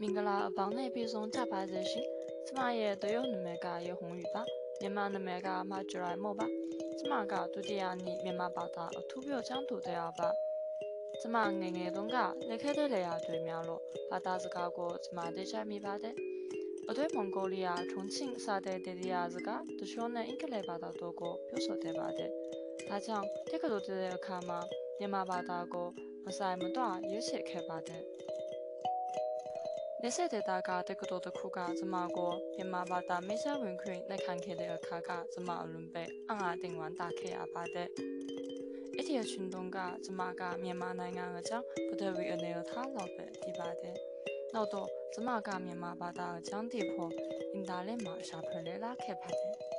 မင်္ဂလာအပေါင်းနဲ့ပြည့်စုံကြပါစေရှင်။ကျမရဲ့တရုတ်နာမည်ကရေဟုံးယူပါ။မြန်မာနာမည်ကမကျရိုင်မော့ပါ။ကျမကဒုတိယနှစ်မြန်မာဘာသာအထူးပြောကျောင်းသူတရားပါ။ကျမငယ်ငယ်တုန်းကလက်ခဲတဲ့လေယာတွေများလို့ဘာသာစကားကိုကျမသိချမိပါတယ်။အတွေ့မွန်ဂိုလီးယားထုံချင်းစတဲ့ဒေဒီယာစကားတချို့နဲ့အင်္ဂလိပ်ဘာသာတို့ကိုပြောဆိုတဲ့ပါတယ်။ဒါကြောင့်တက္ကသိုလ်တဲ့အခါမှာမြန်မာဘာသာကိုမဆိုင်မတော့ရွေးချယ်ခဲ့ပါတယ်။ နေဆက်တဲ့တာကတက္ကသိုလ်တစ်ခုကကျမကိုမြန်မာဘာသာမေရှာဝင်ခွင့်လက်ခံခဲ့တဲ့အခါကကျမအလွန်ပဲအငါတင်ဝမ်းတာခဲ့ရပါတယ်။အဲ့ဒီအချင်းတုန်းကကျမကမြန်မာနိုင်ငံအကြောင်းပထဝီအနေနဲ့ထားတော့ပဲဒီပါတယ်။နောက်တော့ကျမကမြန်မာဘာသာအကြောင်းဒီဖို့အင်တာနက်မှာရှာဖွေလေ့လာခဲ့ပါတယ်။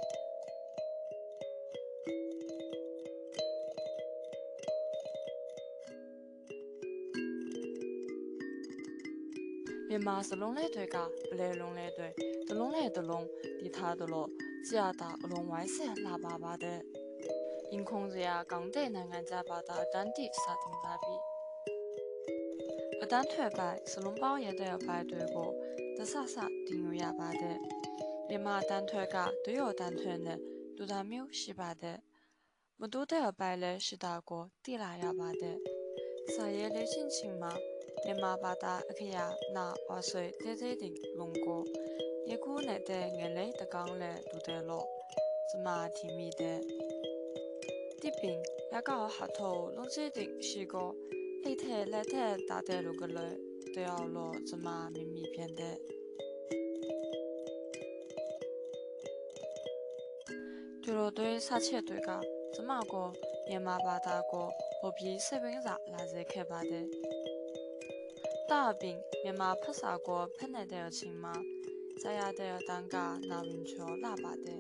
မြန်မာစလုံးလဲတွေကဘလဲလုံးလဲတွေတလုံးလဲတလုံးဒီထားတလို့ကြာတာအလုံးဝိုင်းဆက်လာပါပါတဲ့အင်ခုံစရာကောင်းတဲ့နိုင်ငံခြားဘာသာတန်တိစာတင်ပါပြီအတန်းထွက်ပိုင်းစလုံးပေါင်းရတဲ့အပိုင်းတွေကိုတဆဆတင်ယူရပါတယ်မြန်မာတန်းထွက်ကတရော့တန်းထွက်နဲ့ဒူတာမျိုးရှိပါတယ်မတိုးတဲ့အပိုင်းလဲရှိတာကိုသိလာရပါတယ်စာရေးလေးချင်းချင်းမှာ မြန်မာဘာသာအခရာနာဝါဆွေတဲတဲတင်လုံကိုယခုနဲ့တဲ့ငလေတကောင်းလဲဒူတယ်လို့စမာတီမီတဲ့တိပင်ရကောဟာထောလုံးချတင်ရှိကိုအိတ်ထဲလက်ထဲတာတဲ့လူကလေးတယောက်လို့စမာမီမီပြန်တဲ့သူတို့တွေစားချက်တွေကကျမကိုမြန်မာဘာသာကိုပိုပြီးစိတ်ဝင်စားလာစေခဲ့ပါတယ် 大饼也马不撒过喷来的亲妈，在亚的当家那云球喇叭的。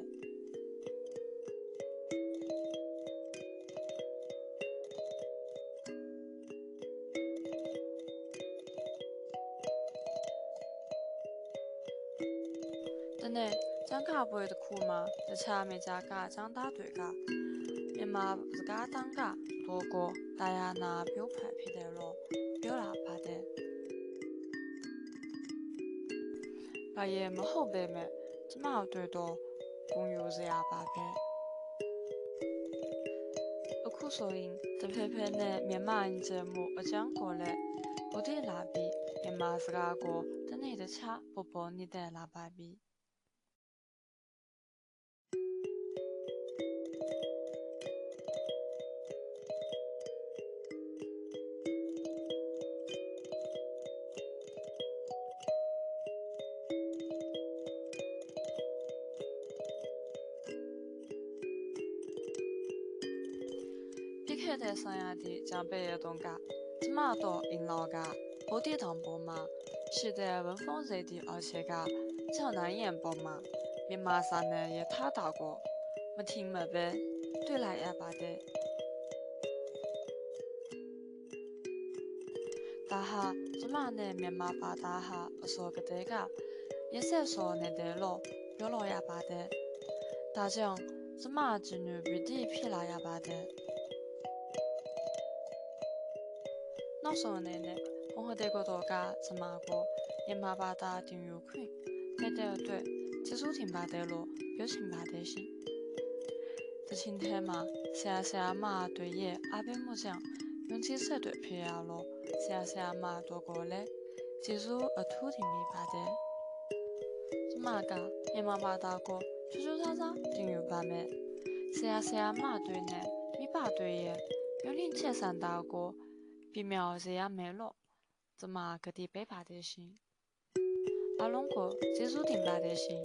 真的，张家不会的哭吗？在下面家家张大队家，也马自家当家多过大家拿表牌皮的咯，表喇叭。 ဘာရဲ့မဟုတ်ပဲမဲ့ကျမတို့တော့ဂုဏ်ယူစရာပါပဲအခုဆိုရင်တဖက်ဖက်နဲ့မြန်မာအင်ဂျင်မှုအကြောင်းကိုလည်းဘုဒ္ဓလာပြီးမြန်မာစကားကိုတနေ့တခြားပေါ်ပေါ်နေတဲ့လာပါပြီ ခဲ့တဲ့ဆိုင်ရာသည့်ဂျာပဲရဲ့တုန်းကကျမတို့အင်လောကဘိုးတီထောင်ပေါ်မှာရှိတဲ့ဝန်ဖုံးစေသည့်အောက်ခြေကကျောင်းသားရင်ပေါ်မှာမြန်မာစာနယ်ရထားတာကိုမထင်မှပဲတွေ့လိုက်ရပါတယ်။ဒါဟာကျမနဲ့မြန်မာဘာသာဟာအစောကတည်းကရဆက်စောနေတယ်လို့ပြောလို့ရပါတယ်။ဒါကြောင့်ကျမကျဉ်းပြီးဖြစ်လာရပါတယ်။ နောက်ဆုံးအနေနဲ့ဘုံဟတဲ့ကတော့ကကျမကိုမြန်မာဘာသာတင်ယူခွင့်ခဲ့တဲ့အတွက်ကျေးဇူးတင်ပါတယ်လို့ပြောချင်ပါတယ်ရှင်။တချင်းထဲမှာဆရာဆရာမတွေရဲ့အားပေးမှုကြောင့်ယုံကြည်ဆက်တွေဖြစ်ရလို့ဆရာဆရာမတို့ကိုလည်းကျေးဇူးအထူးတင်မိပါတယ်။ကျမကမြန်မာဘာသာကိုချူချူဆာဆာတင်ယူပါမယ်။ဆရာဆရာမတွေနဲ့မိဘတွေရဲ့ယုံကြည်ချက်ဆန္ဒကို 疫苗谁也没了，怎么搞的？白发德心！阿龙哥，这注挺白德性！